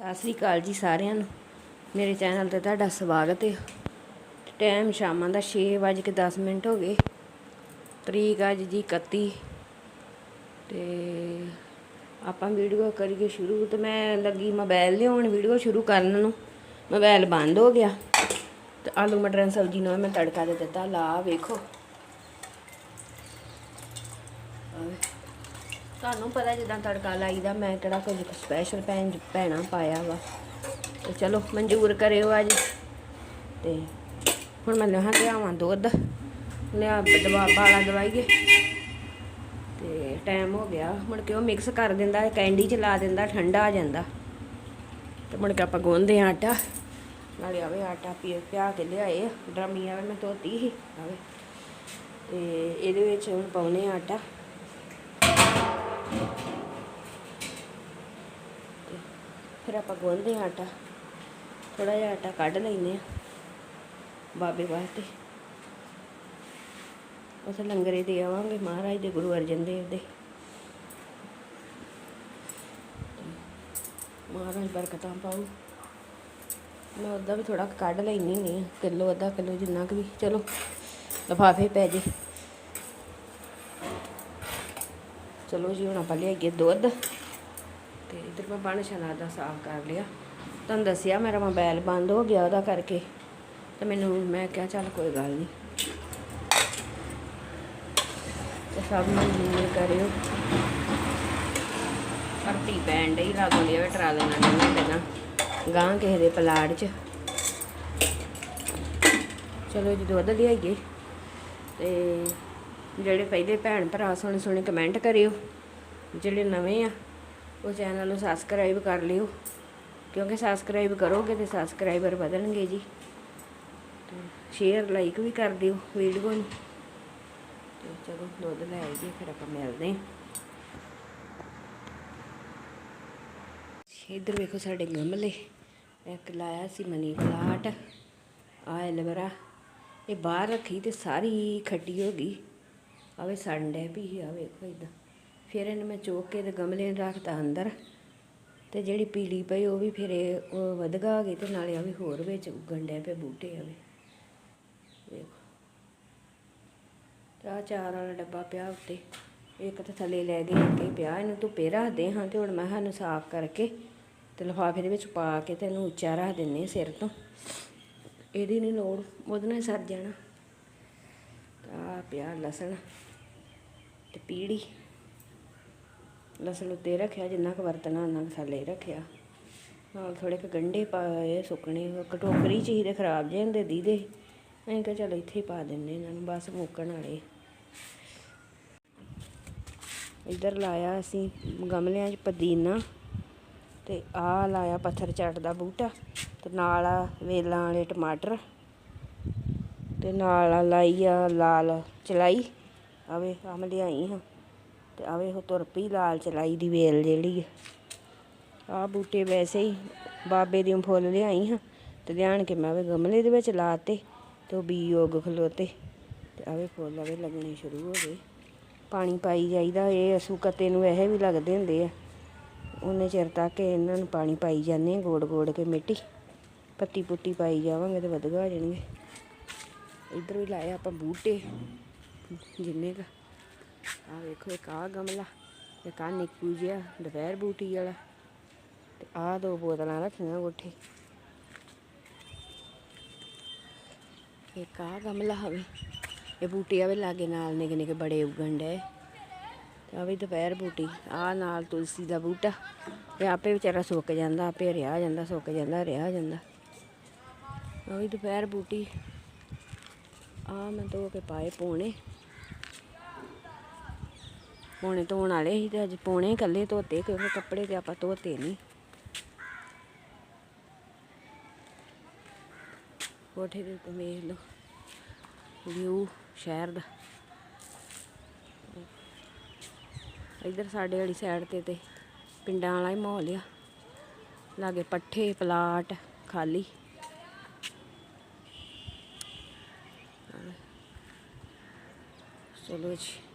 ਸਤਿ ਸ੍ਰੀ ਅਕਾਲ ਜੀ ਸਾਰਿਆਂ ਨੂੰ। ਮੇਰੇ ਚੈਨਲ ਤੇ ਤੁਹਾਡਾ ਸਵਾਗਤ ਹੈ। ਟਾਈਮ ਸ਼ਾਮਾਂ ਦਾ 6:10 ਮਿੰਟ ਹੋ ਗਏ। ਤਰੀਕ ਅੱਜ ਜੀ 31 ਤੇ ਆਪਾਂ ਵੀਡੀਓ ਕਰੀਏ ਸ਼ੁਰੂ। ਤੇ ਮੈਂ ਲੱਗੀ ਮੋਬਾਈਲ ਲਿਆਉਣ ਵੀਡੀਓ ਸ਼ੁਰੂ ਕਰਨ ਨੂੰ। ਮੋਬਾਈਲ ਬੰਦ ਹੋ ਗਿਆ। ਤੇ ਆਲੂ ਮਟਰਾਂ ਸਬਜ਼ੀ ਨੂੰ ਮੈਂ ਤੜਕਾ ਦੇ ਦਿੱਤਾ। ਲਾ ਵੇਖੋ। ਆਵੇ। ਤੁਹਾਨੂੰ ਪਤਾ ਜਿੱਦਾਂ ਤੜਕਾ ਲਾਈਦਾ, ਮੈਂ ਕਿਹੜਾ ਕੁਝ ਸਪੈਸ਼ਲ ਭੈਣ ਭੈਣਾ ਪਾਇਆ ਵਾ। ਤੇ ਚਲੋ, ਮਨਜ਼ੂਰ ਕਰਿਓ ਅੱਜ। ਤੇ ਹੁਣ ਮੈਂ ਲਹਾਂ ਲਿਆਵਾਂ ਦੁੱਧ। ਲਿਆ ਦਵਾ, ਬਾਲਾ ਦਵਾਈਏ। ਤੇ ਟਾਈਮ ਹੋ ਗਿਆ। ਮੁੜ ਕੇ ਉਹ ਮਿਕਸ ਕਰ ਦਿੰਦਾ ਕੈਂਡੀ ਚ ਲਾ ਦਿੰਦਾ, ਠੰਡਾ ਆ ਜਾਂਦਾ। ਤੇ ਮੁੜ ਕੇ ਆਪਾਂ ਗੁੰਨਦੇ ਹਾਂ ਆਟਾ। ਨਾਲੇ ਆਵੇ ਆਟਾ ਪੀ, ਪਿਆ ਕੇ ਲਿਆਏ ਡਰਮੀ ਆਵੇ ਮੈਂ ਧੋਤੀ ਸੀ, ਆਵੇ। ਤੇ ਇਹਦੇ ਵਿੱਚ ਹੁਣ ਪਾਉਨੇ ਆ ਆਟਾ। ਫਿਰ ਆਪਾਂ ਗੁੰਨਦੇ ਹਾਂ ਆਟਾ। ਥੋੜਾ ਜਿਹਾ ਆਟਾ ਕੱਢ ਲੈਨੇ ਆ ਬਾਬੇ ਵਾਸਤੇ। ਉਸੇ ਲੰਗਰੇ ਦੇ ਆਵਾਂਗੇ, ਮਹਾਰਾਜ ਦੇ, ਗੁਰੂ ਅਰਜਨ ਦੇਵ ਦੇ। ਮਹਾਰਾਜ ਬਰਕਤਾਂ ਪਾਉ ਮੈਂ ਉਹਦਾ ਵੀ ਥੋੜਾ ਕੱਢ ਲੈਣੀ ਨਹੀਂ ਕਿਲੋ, ਅੱਧਾ ਕਿਲੋ ਜਿੰਨਾ ਕੁ ਵੀ। ਚਲੋ, ਲਫਾਫੇ ਪੈ ਜੇ। ਚਲੋ ਜੀ, ਹੁਣ ਆਪਾਂ ਲਿਆਈਏ ਦੁੱਧ। ਤੇ ਇਧਰ ਮੈਂ ਬਣ ਛਨਾ ਦਾ ਸਾਫ਼ ਕਰ ਲਿਆ। ਤੁਹਾਨੂੰ ਦੱਸਿਆ ਮੇਰਾ ਮੋਬਾਈਲ ਬੰਦ ਹੋ ਗਿਆ ਉਹਦਾ ਕਰਕੇ। ਤੇ ਮੈਨੂੰ ਮੈਂ ਕਿਹਾ ਚੱਲ ਕੋਈ ਗੱਲ ਨਹੀਂ ਤੇ ਸਭ ਨੂੰ ਮਿਲ ਕਰਿਓ। ਪਰਤੀ ਪੈਣ ਡਈ ਲਾਗੋ ਲਿਆ ਟਰਾਲੇ ਨਾਲ ਨਹੀਂ ਦੇਣਾ ਗਾਂ ਕਿਸੇ ਦੇ ਪਲਾੜ 'ਚ। ਚਲੋ ਜੀ, ਦੁੱਧ ਲਿਆਈਏ। ਤੇ ਜਿਹੜੇ ਪਹਿਲੇ ਭੈਣ ਭਰਾ ਸੋਹਣੇ ਸੋਹਣੇ ਕਮੈਂਟ ਕਰਿਓ, ਜਿਹੜੇ ਨਵੇਂ ਆ, ਉਹ ਚੈਨਲ ਨੂੰ ਸਬਸਕ੍ਰਾਈਬ ਕਰ ਲਿਓ। ਕਿਉਂਕਿ ਸਬਸਕ੍ਰਾਈਬ ਕਰੋਗੇ ਤੇ ਸਬਸਕ੍ਰਾਈਬਰ ਵਧਣਗੇ ਜੀ। ਸ਼ੇਅਰ ਲਾਈਕ ਵੀ ਕਰ ਦਿਓ ਵੀਡੀਓ ਨੂੰ। ਤੇ ਚਲੋ, ਦੁੱਧ ਲੈ ਆਈਏ, ਫਿਰ ਆਪਾਂ ਮਿਲਦੇ ਹਾਂ। ਇੱਧਰ ਵੇਖੋ ਸਾਡੇ ਗਮਲੇ। ਇੱਕ ਲਾਇਆ ਸੀ ਮਨੀ ਪਲਾਟ ਆ ਐਲਵਰਾ। ਇਹ ਬਾਹਰ ਰੱਖੀ ਤੇ ਸਾਰੀ ਖੱਟੀ ਹੋ ਗਈ। ਆਵੇ ਸੰਡੇ ਵੀ ਆ ਵੇਖੋ ਇਦਾਂ ਫਿਰ ਇਹਨੂੰ ਮੈਂ ਚੋਕ ਕੇ ਤੇ ਗਮਲੇ ਨੂੰ ਰੱਖਤਾ ਅੰਦਰ। ਤੇ ਜਿਹੜੀ ਪੀਲੀ ਪਈ ਉਹ ਵੀ ਫਿਰ ਇਹ, ਉਹ ਵਧਗਾ ਗਈ ਤੇ ਨਾਲੇ ਆਵੇ ਹੋਰ ਵਿੱਚ ਉੱਗਣ ਡੈ ਪਏ ਬੂਟੇ ਆਵੇ ਵੇਖੋ। ਤੇ ਆਹ ਚਾਰ ਵਾਲਾ ਡੱਬਾ ਪਿਆ ਉੱਤੇ। ਇੱਕ ਤਾਂ ਥੱਲੇ ਲੈ ਗਏ ਅੱਗੇ ਪਿਆ। ਇਹਨੂੰ ਧੁੱਪੇ ਰੱਖਦੇ ਹਾਂ ਤੇ ਹੁਣ ਮੈਂ ਸਾਨੂੰ ਸਾਫ਼ ਕਰਕੇ ਤੇ ਲਿਫਾਫੇ ਦੇ ਵਿੱਚ ਪਾ ਕੇ ਤੇ ਇਹਨੂੰ ਉੱਚਾ ਰੱਖ ਦਿੰਨੇ ਸਿਰ ਤੋਂ। ਇਹਦੀ ਨਹੀਂ ਲੋੜ, ਉਹਦੇ ਨਾਲ ਸਰ ਜਾਣਾ। ਆ ਪਿਆ ਲਸਣ ਤੇ ਪੀੜੀ ਲਸਣ ਉੱਤੇ ਰੱਖਿਆ, ਜਿੰਨਾ ਕੁ ਵਰਤਣਾ ਉਹਨਾਂ ਕੁ ਥੱਲੇ ਰੱਖਿਆ। ਨਾਲ ਥੋੜੇ ਕੁ ਗੰਢੇ ਪਾਏ, ਸੁੱਕਣੇ। ਇੱਕ ਟੋਕਰੀ ਚ ਹੀ ਤੇ ਖਰਾਬ ਜਿਹੇ ਹੁੰਦੇ ਦੀਦੇ। ਅਸੀਂ ਕਿਹਾ ਚਲ ਇੱਥੇ ਹੀ ਪਾ ਦਿੰਨੇ ਇਹਨਾਂ ਨੂੰ, ਬਸ ਮੁੱਕਣ ਵਾਲੇ। ਇੱਧਰ ਲਾਇਆ ਅਸੀਂ ਗਮਲਿਆਂ 'ਚ ਪੁਦੀਨਾ ਤੇ ਆ ਲਾਇਆ ਪੱਥਰ ਚੱਟ ਦਾ ਬੂਟਾ ਤੇ ਨਾਲ ਆ ਵੇਲਾਂ ਵਾਲੇ ਟਮਾਟਰ। ਤੇ ਨਾਲ ਲਾਈ ਆ ਲਾਲ ਚਲਾਈ। ਆਵੇ, ਆਮ ਲਿਆਈ ਹਾਂ। ਤੇ ਆਵੇ, ਉਹ ਤੁਰ ਪਈ ਲਾਲ ਚਲਾਈ ਦੀ ਵੇਲ ਜਿਹੜੀ ਆ। ਆ ਬੂਟੇ ਵੈਸੇ ਹੀ ਬਾਬੇ ਦੀ ਫੁੱਲ ਲਿਆਈ ਹਾਂ। ਤੇ ਲਿਆਣ ਕੇ ਮੈਂ ਆਵੇ ਗਮਲੇ ਦੇ ਵਿੱਚ ਲਾਤੇ ਤੇ ਉਹ ਬੀ ਉਗ ਖਲੋਤੇ। ਤੇ ਆਵੇ ਫੁੱਲ ਆਵੇ ਲੱਗਣੇ ਸ਼ੁਰੂ ਹੋ ਗਏ। ਪਾਣੀ ਪਾਈ ਜਾਈਦਾ, ਇਹ ਅਸੂਕਤੇ ਨੂੰ ਇਹ ਵੀ ਲੱਗਦੇ ਹੁੰਦੇ ਆ। ਉਹਨੇ ਚਿਰ ਤੱਕ ਇਹਨਾਂ ਨੂੰ ਪਾਣੀ ਪਾਈ ਜਾਂਦੇ ਆ ਗੋੜ ਗੋੜ ਕੇ ਮਿੱਟੀ। ਪੱਤੀ ਪੁੱਤੀ ਪਾਈ ਜਾਵਾਂਗੇ ਤੇ ਵਧਗਾ ਜਾਣਗੇ। ਇੱਧਰ ਵੀ ਲਾਏ ਆਪਾਂ ਬੂਟੇ, ਜਿੰਨੇ ਕ। ਆ ਵੇਖੋ, ਇੱਕ ਆ ਗਮਲਾ, ਇੱਕ ਆ ਨਿੱਕੂ ਜਿਹਾ, ਦੁਪਹਿਰ ਬੂਟੀ ਵਾਲਾ। ਤੇ ਆ ਦੋ ਬੋਤਲਾਂ ਰੱਖੀਆਂ ਉੱਥੇ ਇੱਕ ਆ ਗਮਲਾ ਹਵੇ ਇਹ ਬੂਟੀ ਆਵੇ ਲਾਗੇ ਨਾਲ ਨਿੱਕੇ ਨਿੱਕੇ ਬੜੇ ਉਗਣ ਡੇ ਆ ਵੀ ਦੁਪਹਿਰ ਬੂਟੀ ਆ ਨਾਲ ਤੁਲਸੀ ਦਾ ਬੂਟਾ। ਇਹ ਆਪੇ ਵਿਚਾਰਾ ਸੁੱਕ ਜਾਂਦਾ, ਆਪੇ ਰਿਆ ਜਾਂਦਾ, ਸੁੱਕ ਜਾਂਦਾ ਰਿਆ ਜਾਂਦਾ। ਆ ਵੀ ਦੁਪਹਿਰ ਬੂਟੀ। ਆ ਮੈਂ ਧੋ ਕੇ ਪਾਏ ਪੋਣੇ। ਪੋਣੇ ਧੋਣ ਵਾਲੇ ਸੀ ਤੇ ਅੱਜ ਪੋਣੇ ਇਕੱਲੇ ਧੋਤੇ, ਕਿਉਂਕਿ ਕੱਪੜੇ ਤੇ ਆਪਾਂ ਧੋਤੇ ਨਹੀਂ। ਕੋਠੇ ਦੇ ਉੱਤੇ ਵੇਖ ਲਓ, ਵਿਊ ਸ਼ਹਿਰ ਦਾ। ਇੱਧਰ ਸਾਡੇ ਵਾਲੀ ਸਾਈਡ ਤੇ ਤੇ ਪਿੰਡਾਂ ਵਾਲਾ ਹੀ ਮਾਹੌਲ ਆ। ਲਾਗੇ ਪੱਠੇ, ਪਲਾਟ, ਖਾਲੀ। ਚਲੋ ਜੀ